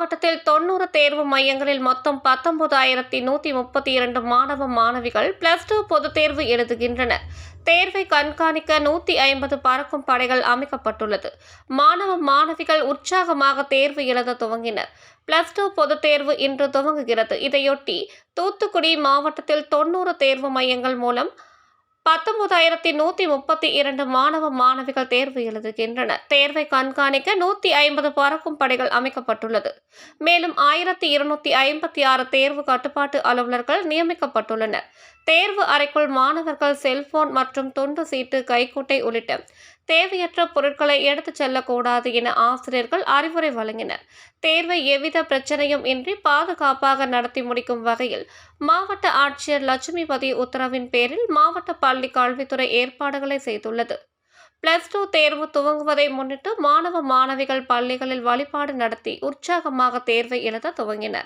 மாவட்டத்தில் தொண்ணூறு தேர்வு மையங்களில் மொத்தம் பத்தொன்பதாயிரத்தி நூற்றி முப்பத்தி இரண்டு மாணவ மாணவிகள் பிளஸ் டூ பொதுத் தேர்வு எழுதுகின்றனர். தேர்வை கண்காணிக்க நூற்றி ஐம்பது பறக்கும் படைகள் அமைக்கப்பட்டுள்ளது. மாணவ மாணவிகள் உற்சாகமாக தேர்வு எழுத துவங்கினர். பிளஸ் டூ பொதுத் தேர்வு இன்று துவங்குகிறது. இதையொட்டி தூத்துக்குடி மாவட்டத்தில் தொண்ணூறு தேர்வு மையங்கள் மூலம் பத்தொன்பதாயிரத்தி நூற்றி முப்பத்தி இரண்டு மாணவ மாணவிகள் தேர்வு எழுதுகின்றனர். தேர்வை கண்காணிக்க நூற்றி ஐம்பது பறக்கும் படைகள் அமைக்கப்பட்டுள்ளது. மேலும் ஆயிரத்தி இருநூத்தி ஐம்பத்தி ஆறு தேர்வு கட்டுப்பாட்டு அலுவலர்கள் நியமிக்கப்பட்டுள்ளனர். தேர்வு அறைக்குள் மாணவர்கள் செல்போன் மற்றும் துண்டு சீட்டு கைக்குட்டை உள்ளிட்ட தேவையற்ற பொருட்களை எடுத்துச் செல்லக்கூடாது என ஆசிரியர்கள் அறிவுரை வழங்கினர். தேர்வை எவ்வித பிரச்சனையும் இன்றி பாதுகாப்பாக நடத்தி முடிக்கும் வகையில் மாவட்ட ஆட்சியர் லட்சுமிபதி உத்தரவின் பேரில் மாவட்ட பள்ளி கல்வித்துறை ஏற்பாடுகளை செய்துள்ளது. பிளஸ் டூ தேர்வு துவங்குவதை முன்னிட்டு மாணவ மாணவிகள் பள்ளிகளில் வழிபாடு நடத்தி உற்சாகமாக தேர்வை எழுத துவங்கினர்.